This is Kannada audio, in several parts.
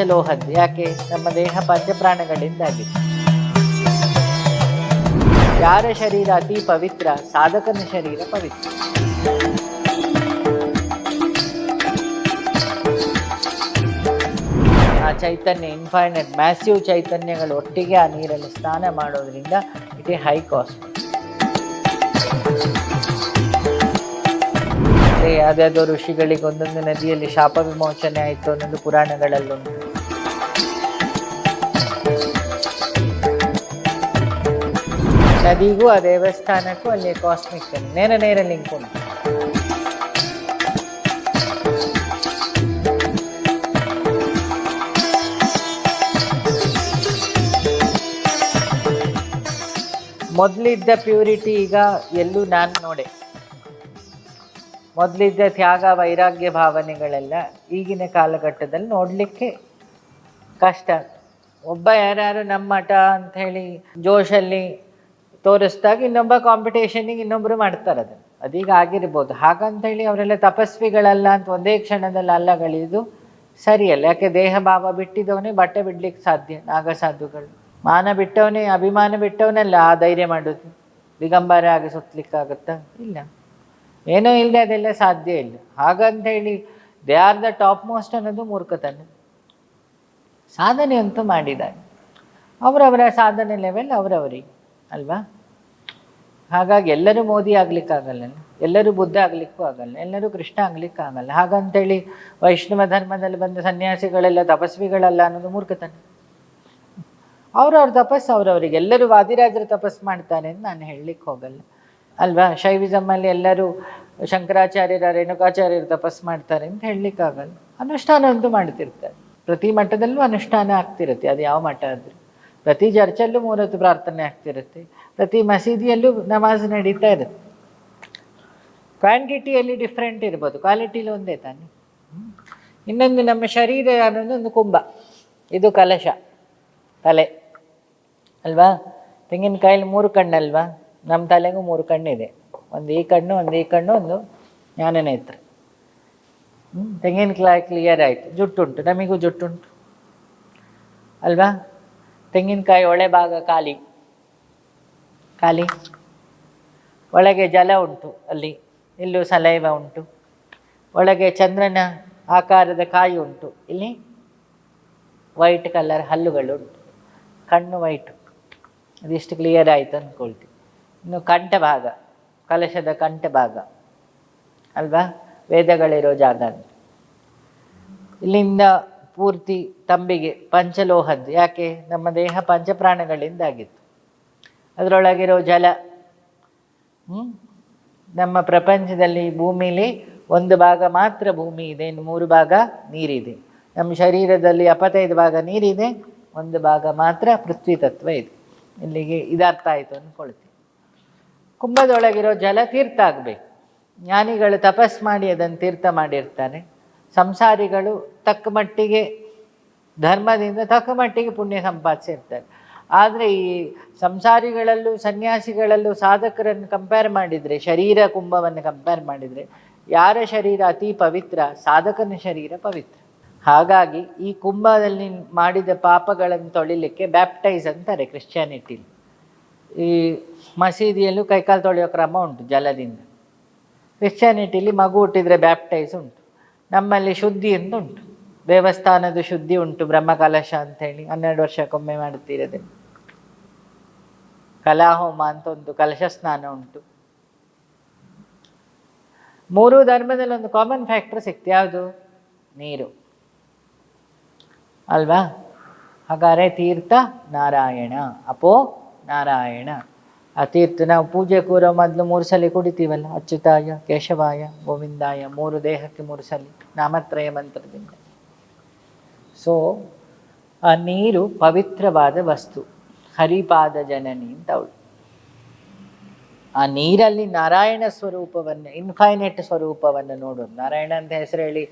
ಪಂಚಲೋಹದ್ದು ಯಾಕೆ? ನಮ್ಮ ದೇಹ ಪಂಚಪ್ರಾಣಗಳಿಂದಾಗಿದೆ ಯಾರ ಶರೀರ ಅತಿ ಪವಿತ್ರ? ಸಾಧಕನ ಶರೀರ ಪವಿತ್ರ. ಆ ಚೈತನ್ಯ ಇನ್ಫೈನೈಟ್ ಮ್ಯಾಸಿವ್ ಚೈತನ್ಯಗಳು ಒಟ್ಟಿಗೆ ಆ ನೀರಲ್ಲಿ ಸ್ನಾನ ಮಾಡೋದ್ರಿಂದ ಇಟ್ ಎ ಹೈ ಕಾಸ್ಟ್ ಯಾವುದಾದ್ರು ಋಷಿಗಳಿಗೆ ಒಂದೊಂದು ನದಿಯಲ್ಲಿ ಶಾಪ ವಿಮೋಚನೆ ಆಯಿತು, ಒಂದೊಂದು ಪುರಾಣಗಳಲ್ಲುಂಟು. ನದಿಗೂ ಆ ದೇವಸ್ಥಾನಕ್ಕೂ ಅಲ್ಲಿ ಕಾಸ್ಮಿಕ್ ನೇರ ನೇರ ಲಿಂಕ್ ಉಂಟು. ಮೊದಲಿದ್ದ ಪ್ಯೂರಿಟಿ ಈಗ ಎಲ್ಲೂ ನಾನು ನೋಡೆ. ಮೊದಲಿದ್ದ ತ್ಯಾಗ, ವೈರಾಗ್ಯ ಭಾವನೆಗಳೆಲ್ಲ ಈಗಿನ ಕಾಲಘಟ್ಟದಲ್ಲಿ ನೋಡಲಿಕ್ಕೆ ಕಷ್ಟ. ಒಬ್ಬ ಯಾರ್ಯಾರು ನಮ್ಮ ಮಠ ಅಂತ ಹೇಳಿ ಜೋಶಲ್ಲಿ ತೋರಿಸ್ದಾಗ ಇನ್ನೊಬ್ಬ ಕಾಂಪಿಟೇಷನಿಗೆ ಇನ್ನೊಬ್ಬರು ಮಾಡ್ತಾರೆ ಅದನ್ನು. ಅದೀಗ ಆಗಿರ್ಬೋದು. ಹಾಗಂತ ಹೇಳಿ ಅವರೆಲ್ಲ ತಪಸ್ವಿಗಳಲ್ಲ ಅಂತ ಒಂದೇ ಕ್ಷಣದಲ್ಲಿ ಅಲ್ಲಗಳಿದು ಸರಿಯಲ್ಲ. ಯಾಕೆ ದೇಹ ಭಾವ ಬಿಟ್ಟಿದ್ದವನೇ ಬಟ್ಟೆ ಬಿಡ್ಲಿಕ್ಕೆ ಸಾಧ್ಯ, ನಾಗ ಸಾಧುಗಳು. ಮಾನ ಬಿಟ್ಟವನೇ, ಅಭಿಮಾನ ಬಿಟ್ಟವನಲ್ಲ ಆ ಧೈರ್ಯ ಮಾಡೋದು. ದಿಗಂಬರ ಆಗಿ ಸುತ್ತಲಿಕ್ಕಾಗತ್ತಾ ಇಲ್ಲ. ಏನೋ ಇಲ್ಲದೆ ಅದೆಲ್ಲ ಸಾಧ್ಯ ಇಲ್ಲ. ಹಾಗಂತ ಹೇಳಿ they are the top most ಅನ್ನೋದು ಮೂರ್ಖತನ. ಸಾಧನೆ ಅಂತೂ ಮಾಡಿದ್ದಾರೆ. ಅವರವರ ಸಾಧನೆ ಲೆವೆಲ್ ಅವರವರಿಗೆ. ಅಲ್ವಾ? ಹಾಗಾಗಿ ಎಲ್ಲರೂ ಮೋದಿ ಆಗ್ಲಿಕ್ಕಾಗಲ್ಲ ಎಲ್ಲರೂ ಬುದ್ಧ ಆಗ್ಲಿಕ್ಕೂ ಆಗಲ್ಲ. ಎಲ್ಲರೂ ಕೃಷ್ಣ ಆಗ್ಲಿಕ್ಕಾಗಲ್ಲ ಹಾಗಂತೇಳಿ ವೈಷ್ಣವ ಧರ್ಮದಲ್ಲಿ ಬಂದ ಸನ್ಯಾಸಿಗಳೆಲ್ಲ ತಪಸ್ವಿಗಳಲ್ಲ ಅನ್ನೋದು ಮೂರ್ಖತನ. ಅವ್ರವ್ರ ತಪಸ್ಸು ಅವ್ರವ್ರಿಗೆ ಎಲ್ಲರೂ ವಾದಿರಾಜರು ತಪಸ್ಸು ಮಾಡ್ತಾರೆ ಅಂತ ನಾನು ಹೇಳಲಿಕ್ಕೆ ಹೋಗಲ್ಲ. ಅಲ್ವಾ? ಶೈವಿಸಮಲ್ಲಿ ಎಲ್ಲರೂ ಶಂಕರಾಚಾರ್ಯರ ರೇಣುಕಾಚಾರ್ಯರು ತಪಸ್ಸು ಮಾಡ್ತಾರೆ ಅಂತ ಹೇಳಲಿಕ್ಕಾಗಲ್ಲ ಅನುಷ್ಠಾನ ಅಂತೂ ಮಾಡ್ತಿರ್ತಾರೆ. ಪ್ರತಿ ಮಠದಲ್ಲೂ ಅನುಷ್ಠಾನ ಆಗ್ತಿರುತ್ತೆ. ಅದು ಯಾವ ಮಠ ಆದರೂ. ಪ್ರತಿ ಚರ್ಚಲ್ಲೂ ಮೂರೊತ್ತು ಪ್ರಾರ್ಥನೆ ಆಗ್ತಿರುತ್ತೆ. ಪ್ರತಿ ಮಸೀದಿಯಲ್ಲೂ ನಮಾಜ್ ನಡೀತಾ ಇರುತ್ತೆ. ಕ್ವಾಂಟಿಟಿಯಲ್ಲಿ ಡಿಫ್ರೆಂಟ್ ಇರ್ಬೋದು. ಕ್ವಾಲಿಟಿಲಿ ಒಂದೇ ತಾನೆ. ಇನ್ನೊಂದು ನಮ್ಮ ಶರೀರ ಅನ್ನೋದು ಒಂದು ಕುಂಭ. ಇದು ಕಲಶ. ತಲೆ. ಅಲ್ವಾ? ತೆಂಗಿನಕಾಯಲ್ಲಿ ಮೂರು ಕಣ್ಣಲ್ವಾ? ನಮ್ಮ ತಲೆಗೂ ಮೂರು ಕಣ್ಣಿದೆ. ಒಂದು ಈ ಕಣ್ಣು, ಒಂದು ಈ ಕಣ್ಣು, ಒಂದು ಜ್ಞಾನನೇತ್ರ ಹ್ಞೂ ತೆಂಗಿನಕಾಯಿ ಕ್ಲಿಯರ್ ಆಯಿತು. ಜುಟ್ಟುಂಟು ನಮಗೂ ಜುಟ್ಟುಂಟು ಅಲ್ವಾ? ತೆಂಗಿನಕಾಯಿ ಒಳೆ ಭಾಗ ಖಾಲಿ. ಖಾಲಿ? ಒಳಗೆ ಜಲ ಉಂಟು ಅಲ್ಲಿ ಇಲ್ಲೂ ಸಲೈವ ಉಂಟು. ಒಳಗೆ ಚಂದ್ರನ ಆಕಾರದ ಕಾಯಿ ಉಂಟು, ಇಲ್ಲಿ ವೈಟ್ ಕಲರ್ ಹಲ್ಲುಗಳು ಉಂಟು. ಕಣ್ಣು ವೈಟು ಅದಿಷ್ಟು ಕ್ಲಿಯರ್ ಆಯಿತು ಅಂದ್ಕೊಳ್ತೀವಿ ಇನ್ನು ಕಂಠ ಭಾಗ, ಕಲಶದ ಕಂಠ ಭಾಗ, ಅಲ್ವಾ? ವೇದಗಳಿರೋ ಜಾಗ ಇಲ್ಲಿಂದ ಪೂರ್ತಿ ತಂಬಿಗೆ ಪಂಚಲೋಹದ್ದು. ಯಾಕೆ? ನಮ್ಮ ದೇಹ ಪಂಚಪ್ರಾಣಗಳಿಂದಾಗಿತ್ತು. ಅದರೊಳಗಿರೋ ಜಲ? ನಮ್ಮ ಪ್ರಪಂಚದಲ್ಲಿ ಭೂಮಿಲಿ ಒಂದು ಭಾಗ ಮಾತ್ರ ಭೂಮಿ ಇದೆ, ಇನ್ನು ಮೂರು ಭಾಗ ನೀರಿದೆ. ನಮ್ಮ ಶರೀರದಲ್ಲಿ ಎಪ್ಪತ್ತೈದು ಭಾಗ ನೀರಿದೆ, ಒಂದು ಭಾಗ ಮಾತ್ರ ಪೃಥ್ವಿ ತತ್ವ ಇದೆ. ಇಲ್ಲಿಗೆ ಇದರ್ಥ ಆಯಿತು ಅಂದ್ಕೊಳ್ತೀವಿ ಕುಂಭದೊಳಗಿರೋ ಜಲ ತೀರ್ಥ ಆಗಬೇಕು. ಜ್ಞಾನಿಗಳು ತಪಸ್ ಮಾಡಿ ಅದನ್ನು ತೀರ್ಥ ಮಾಡಿರ್ತಾರೆ. ಸಂಸಾರಿಗಳು ತಕ್ಕ ಮಟ್ಟಿಗೆ ಧರ್ಮದಿಂದ ತಕ್ಕ ಮಟ್ಟಿಗೆ ಪುಣ್ಯ ಸಂಪಾದಿಸಿರ್ತಾರೆ ಆದರೆ ಈ ಸಂಸಾರಿಗಳಲ್ಲೂ ಸನ್ಯಾಸಿಗಳಲ್ಲೂ ಸಾಧಕರನ್ನು ಕಂಪೇರ್ ಮಾಡಿದರೆ, ಶರೀರ ಕುಂಭವನ್ನು ಕಂಪೇರ್ ಮಾಡಿದರೆ, ಯಾರ ಶರೀರ ಅತಿ ಪವಿತ್ರ? ಸಾಧಕನ ಶರೀರ ಪವಿತ್ರ. ಹಾಗಾಗಿ ಈ ಕುಂಭದಲ್ಲಿ ಮಾಡಿದ ಪಾಪಗಳನ್ನು ತೊಳಿಲಿಕ್ಕೆ ಬ್ಯಾಪ್ಟೈಸ್ ಅಂತಾರೆ ಕ್ರಿಶ್ಚಿಯಾನಿಟಿಲಿ ಈ ಮಸೀದಿಯಲ್ಲೂ ಕೈಕಾಲು ತೊಳೆಯೋ ಕ್ರಮ ಉಂಟು ಜಲದಿಂದ. ಕ್ರಿಶ್ಚಿಯಾನಿಟಿಲಿ ಮಗು ಹುಟ್ಟಿದರೆ ಬ್ಯಾಪ್ಟೈಸ್ ಉಂಟು. ನಮ್ಮಲ್ಲಿ ಶುದ್ಧಿ ಎಂದು ಉಂಟು ದೇವಸ್ಥಾನದ ಶುದ್ಧಿ ಉಂಟು, ಬ್ರಹ್ಮಕಲಶ ಅಂತೇಳಿ ಹನ್ನೆರಡು ವರ್ಷಕ್ಕೊಮ್ಮೆ ಮಾಡ್ತಿರದೆ ಕಲಾಹೋಮ ಅಂತ ಒಂದು ಕಲಶ ಸ್ನಾನ ಉಂಟು. ಮೂರು ಧರ್ಮದಲ್ಲಿ ಒಂದು ಕಾಮನ್ ಫ್ಯಾಕ್ಟರ್ ಸಿಕ್ತು. ಯಾವುದು? ನೀರು. ಅಲ್ವಾ? ಹಾಗಾದ್ರೆ ತೀರ್ಥ ನಾರಾಯಣ. ಅಪೋ ನಾರಾಯಣ. ಆ ತೀರ್ಥ ನಾವು ಪೂಜೆ ಕೂರೋ ಮೊದಲು ಮೂರು ಸಲ ಕುಡಿತೀವಲ್ಲ? ಅಚ್ಯುತಾಯ, ಕೇಶವಾಯ, ಗೋವಿಂದಾಯ, ಮೂರು ದೇಹಕ್ಕೆ ಮೂರು ಸಲ. ನಾಮತ್ರಯ ಮಂತ್ರದಿಂದ. ಸೊ ಆ ನೀರು ಪವಿತ್ರವಾದ ವಸ್ತು. ಹರಿಪಾದ ಜನನಿ ಅಂತ ಅವಳು. ಆ ನೀರಲ್ಲಿ ನಾರಾಯಣ ಸ್ವರೂಪವನ್ನು ಇನ್ಫೈನೈಟ್ ಸ್ವರೂಪವನ್ನು ನೋಡೋದು. ನಾರಾಯಣ ಅಂತ ಹೆಸರು ಹೇಳಿ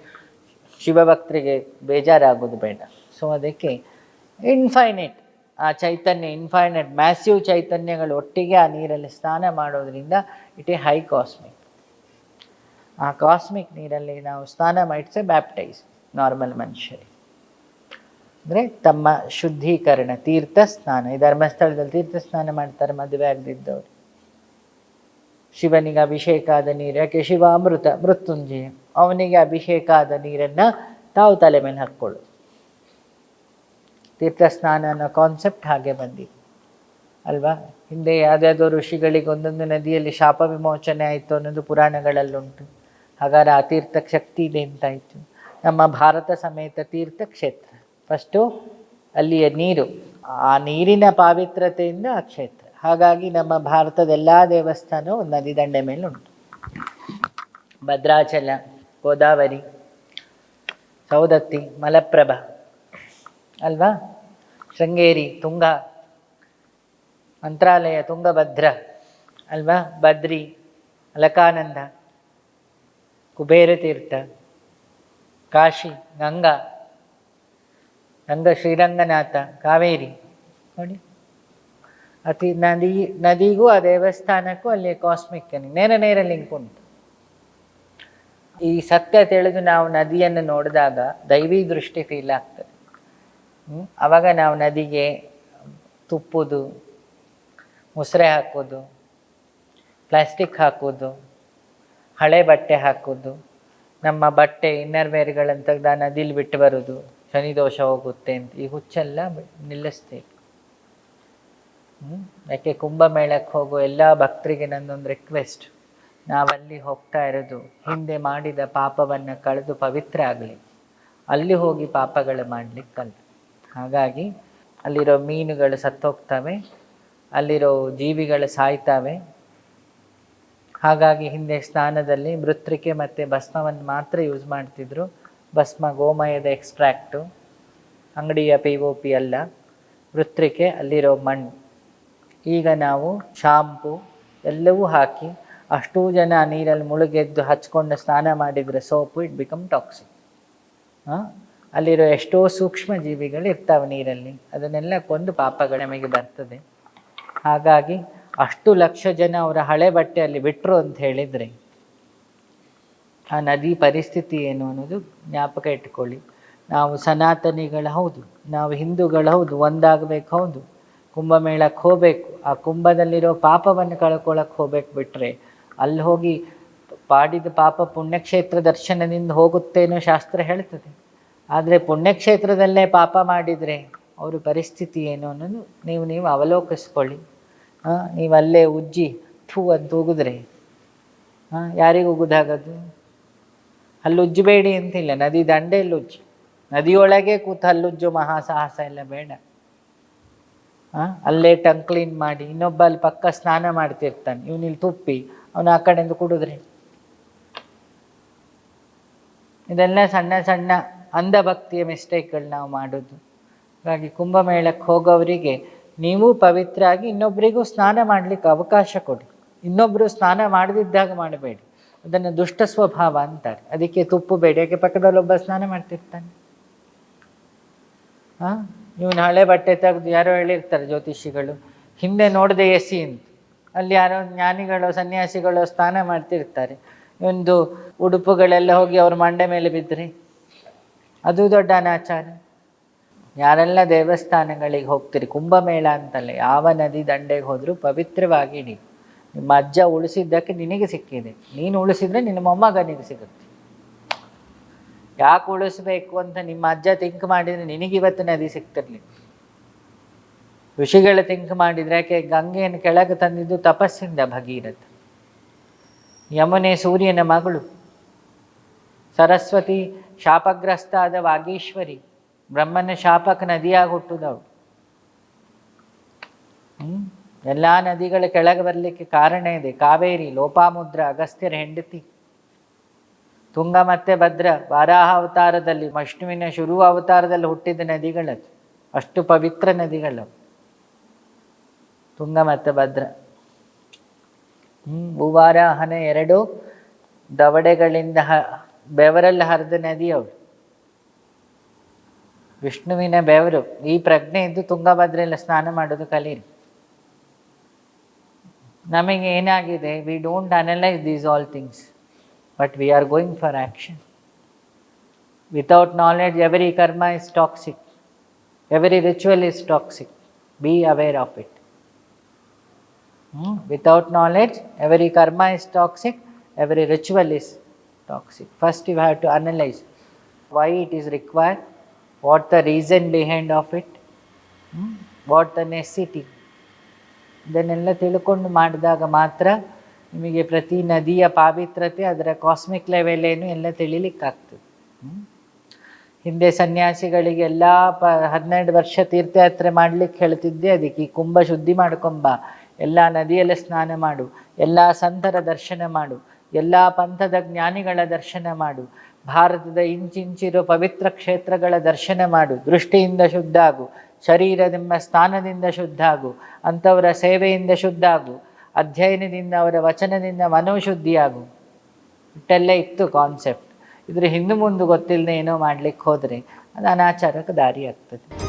ಶಿವಭಕ್ತರಿಗೆ ಬೇಜಾರಾಗೋದು ಬೇಡ. ಸೊ ಅದಕ್ಕೆ ಇನ್ಫೈನೈಟ್ ಆ ಚೈತನ್ಯ ಇನ್ಫೈನೈಟ್ ಮ್ಯಾಸಿವ್ ಚೈತನ್ಯಗಳು ಒಟ್ಟಿಗೆ ಆ ನೀರಲ್ಲಿ ಸ್ನಾನ ಮಾಡೋದ್ರಿಂದ ಇಟ್ ಎ ಹೈ ಕಾಸ್ಮಿಕ್ ಆ ಕಾಸ್ಮಿಕ್ ನೀರಲ್ಲಿ ನಾವು ಸ್ನಾನ ಮಾಡಿಸೆ ಬ್ಯಾಪ್ಟೈಸ್ ನಾರ್ಮಲ್ ಮನುಷ್ಯರಿಗೆ ಅಂದರೆ ತಮ್ಮ ಶುದ್ಧೀಕರಣ, ತೀರ್ಥ ಸ್ನಾನ. ಈ ಧರ್ಮಸ್ಥಳದಲ್ಲಿ ತೀರ್ಥ ಸ್ನಾನ ಮಾಡ್ತಾರೆ ಮದುವೆ ಆಗದಿದ್ದವರು. ಶಿವನಿಗೆ ಅಭಿಷೇಕ ಆದ ನೀರು, ಯಾಕೆ? ಶಿವ ಅಮೃತ ಮೃತ್ಯುಂಜಯ. ಅವನಿಗೆ ಅಭಿಷೇಕ ಆದ ನೀರನ್ನು ತಾವು ತಲೆ ಮೇಲೆ ಹಾಕ್ಕೊಳ್ಳು ತೀರ್ಥ ಸ್ನಾನ ಅನ್ನೋ ಕಾನ್ಸೆಪ್ಟ್ ಹಾಗೆ ಬಂದಿದೆ. ಅಲ್ವಾ? ಹಿಂದೆ ಯಾವುದ್ಯಾವುದೋ ಋಷಿಗಳಿಗೆ ಒಂದೊಂದು ನದಿಯಲ್ಲಿ ಶಾಪ ವಿಮೋಚನೆ ಆಯಿತು ಅನ್ನೋದು ಪುರಾಣಗಳಲ್ಲುಂಟು. ಹಾಗಾದ್ರೆ ಆ ತೀರ್ಥಕ್ಕೆ ಶಕ್ತಿ ಇದೆ ಅಂತಾಯಿತು ನಮ್ಮ ಭಾರತ ಸಮೇತ ತೀರ್ಥ ಕ್ಷೇತ್ರ ಫಸ್ಟು ಅಲ್ಲಿಯ ನೀರು. ಆ ನೀರಿನ ಪಾವಿತ್ರತೆಯಿಂದ ಆ ಕ್ಷೇತ್ರ. ಹಾಗಾಗಿ ನಮ್ಮ ಭಾರತದ ಎಲ್ಲ ದೇವಸ್ಥಾನವು ನದಿ ದಂಡೆ ಮೇಲೆ ಉಂಟು ಭದ್ರಾಚಲ, ಗೋದಾವರಿ, ಸೌದತ್ತಿ, ಮಲಪ್ರಭಾ. ಅಲ್ವಾ? ಶೃಂಗೇರಿ, ತುಂಗ, ಮಂತ್ರಾಲಯ, ತುಂಗಭದ್ರ, ಅಲ್ವಾ? ಬದ್ರಿ ಅಲಕಾನಂದ ಕುಬೇರ ತೀರ್ಥ, ಕಾಶಿ, ಗಂಗಾ ಗಂಗಾ ಶ್ರೀರಂಗನಾಥ, ಕಾವೇರಿ. ನೋಡಿ. ಅತಿ ನದಿ, ನದಿಗೂ ಆ ದೇವಸ್ಥಾನಕ್ಕೂ ಅಲ್ಲಿ ಕಾಸ್ಮಿಕ್ ನೇರ ನೇರ ಲಿಂಕ್ ಉಂಟು. ಈ ಸತ್ಯ ತಿಳಿದು ನಾವು ನದಿಯನ್ನು ನೋಡಿದಾಗ ದೈವಿ ದೃಷ್ಟಿ ಫೀಲ್ ಆಗ್ತದೆ. ಅವಾಗ ನಾವು ನದಿಗೆ ತುಪ್ಪುದು, ಮುಸ್ರೆ ಹಾಕೋದು, ಪ್ಲಾಸ್ಟಿಕ್ ಹಾಕೋದು, ಹಳೆ ಬಟ್ಟೆ ಹಾಕೋದು, ನಮ್ಮ ಬಟ್ಟೆ ಇನ್ನರ್ ವೇರ್ಗಳನ್ನು ತೆಗೆದು ನದಿಲಿ ಬಿಟ್ಟು ಬರೋದು, ಶನಿ ದೋಷ ಹೋಗುತ್ತೆ ಅಂತ. ಈ ಹುಚ್ಚೆಲ್ಲ ನಿಲ್ಲಿಸ್ತೇವೆ. ನಿಲ್ಲಿಸ್ಬೇಕು? ಯಾಕೆ ಕುಂಭಮೇಳಕ್ಕೆ ಹೋಗೋ ಎಲ್ಲ ಭಕ್ತರಿಗೆ ನನ್ನೊಂದು ರಿಕ್ವೆಸ್ಟ್ ನಾವಲ್ಲಿ ಹೋಗ್ತಾ ಇರೋದು, ಹಿಂದೆ ಮಾಡಿದ ಪಾಪವನ್ನು ಕಳೆದು ಪವಿತ್ರ ಆಗಲಿ. ಅಲ್ಲಿ ಹೋಗಿ ಪಾಪಗಳು ಮಾಡಲಿಕ್ಕಲ್ಲ. ಹಾಗಾಗಿ ಅಲ್ಲಿರೋ ಮೀನುಗಳು ಸತ್ತೋಗ್ತವೆ, ಅಲ್ಲಿರೋ ಜೀವಿಗಳು ಸಾಯ್ತವೆ. ಹಾಗಾಗಿ ಹಿಂದೆ ಸ್ನಾನದಲ್ಲಿ ಮೃತ್ರಿಕೆ ಮತ್ತು ಭಸ್ಮವನ್ನು ಮಾತ್ರ ಯೂಸ್ ಮಾಡ್ತಿದ್ರು. ಭಸ್ಮ ಗೋಮಯದ ಎಕ್ಸ್ಟ್ರಾಕ್ಟು ಅಂಗಡಿಯ ಪಿ ಒ ಪಿ ಅಲ್ಲ, ಮೃತ್ರಿಕೆ ಅಲ್ಲಿರೋ ಮಣ್ಣು ಈಗ ನಾವು ಶಾಂಪು ಎಲ್ಲವೂ ಹಾಕಿ ಅಷ್ಟೂ ಜನ ನೀರಲ್ಲಿ ಮುಳುಗೆದ್ದು ಹಚ್ಕೊಂಡು ಸ್ನಾನ ಮಾಡಿದರೆ ಸೋಪು ಇಟ್ ಬಿಕಮ್ ಟಾಕ್ಸಿಕ್ ಅಲ್ಲಿರೋ ಎಷ್ಟೋ ಸೂಕ್ಷ್ಮ ಜೀವಿಗಳು ಇರ್ತಾವೆ ನೀರಲ್ಲಿ. ಅದನ್ನೆಲ್ಲ ಕೊಂದು ಪಾಪಗಳು ನಮಗೆ ಬರ್ತದೆ. ಹಾಗಾಗಿ ಅಷ್ಟು ಲಕ್ಷ ಜನ ಅವರ ಹಳೆ ಬಟ್ಟೆಯಲ್ಲಿ ಬಿಟ್ಟರು ಅಂತ ಹೇಳಿದರೆ ಆ ನದಿ ಪರಿಸ್ಥಿತಿ ಏನು ಅನ್ನೋದು ಜ್ಞಾಪಕ ಇಟ್ಕೊಳ್ಳಿ. ನಾವು ಸನಾತನಿಗಳು ಹೌದು, ನಾವು ಹಿಂದೂಗಳು ಹೌದು, ಒಂದಾಗಬೇಕು ಹೌದು. ಕುಂಭಮೇಳಕ್ಕೆ ಹೋಗಬೇಕು. ಆ ಕುಂಭದಲ್ಲಿರೋ ಪಾಪವನ್ನು ಕಳ್ಕೊಳಕ್ಕೆ ಹೋಗ್ಬೇಕು ಬಿಟ್ಟರೆ ಅಲ್ಲಿ ಹೋಗಿ ಪಾಡಿದ ಪಾಪ ಪುಣ್ಯಕ್ಷೇತ್ರ ದರ್ಶನದಿಂದ ಹೋಗುತ್ತೇನೋ ಶಾಸ್ತ್ರ ಹೇಳ್ತದೆ. ಆದರೆ ಪುಣ್ಯಕ್ಷೇತ್ರದಲ್ಲೇ ಪಾಪ ಮಾಡಿದರೆ ಅವ್ರ ಪರಿಸ್ಥಿತಿ ಏನು ಅನ್ನೋದು ನೀವು ನೀವು ಅವಲೋಕಿಸ್ಕೊಳ್ಳಿ. ಆ, ನೀವು ಅಲ್ಲೇ ಉಜ್ಜಿ ಥೂ ಅಂತ ಉಗಿದ್ರೆ ಹಾಂ ಯಾರಿಗೂ ಉಗುದಾಗದು? ಅಲ್ಲಿ ಉಜ್ಜಬೇಡಿ ಅಂತಿಲ್ಲ ನದಿ ದಂಡೆಯಲ್ಲಿ ಉಜ್ಜಿ. ನದಿಯೊಳಗೆ ಕೂತು ಹಲ್ಲುಜ್ಜು ಮಹಾಸಾಹಸ ಎಲ್ಲ ಬೇಡ. ಆ, ಅಲ್ಲೇ ಟಂಕ್ ಕ್ಲೀನ್ ಮಾಡಿ ಇನ್ನೊಬ್ಬ ಅಲ್ಲಿ ಪಕ್ಕ ಸ್ನಾನ ಮಾಡ್ತಿರ್ತಾನೆ ಇವನಿಲ್ಲಿ ತುಪ್ಪಿ ಅವನು ಆ ಕಡೆಯಿಂದ ಕುಡಿದ್ರೆ. ಇದೆಲ್ಲ ಸಣ್ಣ ಸಣ್ಣ ಅಂಧಭಕ್ತಿಯ ಮಿಸ್ಟೇಕ್ಗಳು ನಾವು ಮಾಡೋದು. ಹಾಗಾಗಿ ಕುಂಭಮೇಳಕ್ಕೆ ಹೋಗೋವರಿಗೆ ನೀವು ಪವಿತ್ರ ಆಗಿ ಇನ್ನೊಬ್ಬರಿಗೂ ಸ್ನಾನ ಮಾಡಲಿಕ್ಕೆ ಅವಕಾಶ ಕೊಡಿ. ಇನ್ನೊಬ್ಬರು ಸ್ನಾನ ಮಾಡದಿದ್ದಾಗ ಮಾಡಬೇಡಿ. ಅದನ್ನು ದುಷ್ಟ ಸ್ವಭಾವ ಅಂತಾರೆ. ಅದಕ್ಕೆ ತುಪ್ಪು ಬೇಡ ಯಾಕೆ ಪಕ್ಕದಲ್ಲಿ ಒಬ್ಬ ಸ್ನಾನ ಮಾಡ್ತಿರ್ತಾನೆ. ಹಾ? ನೀವು ನಾಳೆ ಬಟ್ಟೆ ತೆಗೆದು ಯಾರೋ ಹೇಳಿರ್ತಾರೆ ಜ್ಯೋತಿಷಿಗಳು. ಹಿಂದೆ ನೋಡಿದೆ ಎಸಿ ಅಂತ. ಅಲ್ಲಿ ಯಾರೋ ಜ್ಞಾನಿಗಳು ಸನ್ಯಾಸಿಗಳು ಸ್ನಾನ ಮಾಡ್ತಿರ್ತಾರೆ. ಒಂದು ಉಡುಪುಗಳೆಲ್ಲ ಹೋಗಿ ಅವ್ರ ಮಂಡೆ ಮೇಲೆ ಬಿದ್ದರೆ ಅದು ದೊಡ್ಡ ಅನಾಚಾರ. ಯಾರೆಲ್ಲ ದೇವಸ್ಥಾನಗಳಿಗೆ ಹೋಗ್ತೀರಿ, ಕುಂಭಮೇಳ ಅಂತಲ್ಲ, ಯಾವ ನದಿ ದಂಡೆಗೆ ಹೋದರೂ ಪವಿತ್ರವಾಗಿ ಇಡಿ. ನಿಮ್ಮ ಅಜ್ಜ ಉಳಿಸಿದ್ದಕ್ಕೆ ನಿನಗೆ ಸಿಕ್ಕಿದೆ. ನೀನು ಉಳಿಸಿದ್ರೆ ನಿನ್ನ ಮೊಮ್ಮಗನಿಗೆ ಸಿಗುತ್ತೆ. ಯಾಕೆ ಉಳಿಸ್ಬೇಕು ಅಂತ ನಿಮ್ಮ ಅಜ್ಜ ಥಿಂಕ್ ಮಾಡಿದ್ರೆ ನಿನಗಿವತ್ತು ನದಿ ಸಿಗ್ತಿರ್ಲಿ. ಋಷಿಗಳು ಥಿಂಕ್ ಮಾಡಿದ್ರೆ ಯಾಕೆ ಗಂಗೆಯನ್ನು ಕೆಳಗೆ ತಂದಿದ್ದು ತಪಸ್ಸಿಂದ ಭಗೀರಥ. ಯಮುನೆ ಸೂರ್ಯನ ಮಗಳು. ಸರಸ್ವತಿ ಶಾಪಗ್ರಸ್ತ ಆದ ವಾಗೀಶ್ವರಿ ಬ್ರಹ್ಮನ ಶಾಪಕ್ಕೆ ನದಿಯಾಗಿ ಹುಟ್ಟುದವಳು ಹ್ಮ್? ಎಲ್ಲ ನದಿಗಳ ಕೆಳಗೆ ಬರಲಿಕ್ಕೆ ಕಾರಣ ಇದೆ. ಕಾವೇರಿ, ಲೋಪಾಮುದ್ರ, ಅಗಸ್ತ್ಯರ ಹೆಂಡತಿ. ತುಂಗ ಮತ್ತೆ ಭದ್ರ ವಾರಾಹ ಅವತಾರದಲ್ಲಿ ವಿಷ್ಣುವಿನ ಶುರು ಅವತಾರದಲ್ಲಿ ಹುಟ್ಟಿದ ನದಿಗಳದು. ಅಷ್ಟು ಪವಿತ್ರ ನದಿಗಳು ತುಂಗ ಮತ್ತೆ ಭದ್ರ. ಹ್ಮ್? ಭೂವಾರಾಹನ ಎರಡು ದವಡೆಗಳಿಂದ ಬೆವರಲ್ಲಿ ಹರಿದ ನದಿ ಅವಳು. ವಿಷ್ಣುವಿನ ಬೆವರು, ಈ ಪ್ರಜ್ಞೆ ಇದ್ದು ತುಂಗಭದ್ರೆಯಲ್ಲಿ ಸ್ನಾನ ಮಾಡೋದು ಕಲೀರಿ. ನಮಗೆ ಏನಾಗಿದೆ? We don't analyse these all things but we are going for action without knowledge every karma is toxic every ritual is toxic be aware of it without knowledge every karma is toxic every ritual is toxic first you have to analyse why it is required, what the reason behind of it, hmm, what the necessity. ಇದನ್ನೆಲ್ಲ ತಿಳ್ಕೊಂಡು ಮಾಡಿದಾಗ ಮಾತ್ರ ನಿಮಗೆ ಪ್ರತಿ ನದಿಯ ಪಾವಿತ್ರತೆ ಅದರ ಕಾಸ್ಮಿಕ್ ಲೆವೆಲ್ ಏನು ಎಲ್ಲ ತಿಳಿಲಿಕ್ಕಾಗ್ತದೆ ಹಿಂದೆ ಹಿಂದೆ ಸನ್ಯಾಸಿಗಳಿಗೆಲ್ಲ ಪ ಹನ್ನೆರಡು ವರ್ಷ ತೀರ್ಥಯಾತ್ರೆ ಮಾಡ್ಲಿಕ್ಕೆ ಹೇಳ್ತಿದ್ದೆ ಅದಕ್ಕೆ ಈ ಕುಂಭ ಶುದ್ಧಿ ಮಾಡ್ಕೊಂಬ ಎಲ್ಲ ನದಿಯಲ್ಲಿ ಸ್ನಾನ ಮಾಡು ಎಲ್ಲ ಸಂತರ ದರ್ಶನ ಮಾಡು ಎಲ್ಲ ಪಂಥದ ಜ್ಞಾನಿಗಳ ದರ್ಶನ ಮಾಡು. ಭಾರತದ ಇಂಚಿಂಚಿರೋ ಪವಿತ್ರ ಕ್ಷೇತ್ರಗಳ ದರ್ಶನ ಮಾಡು. ದೃಷ್ಟಿಯಿಂದ ಶುದ್ಧ ಆಗು ಶರೀರದೆಂಬ ಸ್ಥಾನದಿಂದ ಶುದ್ಧ ಆಗು ಅಂಥವರ ಸೇವೆಯಿಂದ ಶುದ್ಧ ಆಗು ಅಧ್ಯಯನದಿಂದ ಅವರ ವಚನದಿಂದ ಮನೋಶುದ್ಧಿಯಾಗು. ಇಟ್ಟೆಲ್ಲ ಇತ್ತು ಕಾನ್ಸೆಪ್ಟ್ ಇದ್ರ ಹಿಂದೆ ಮುಂದೆ ಗೊತ್ತಿಲ್ಲದೆ ಏನೋ ಮಾಡ್ಲಿಕ್ಕೆ ಹೋದರೆ ಅದು ಅನಾಚಾರಕ್ಕೆ ದಾರಿ ಆಗ್ತದೆ.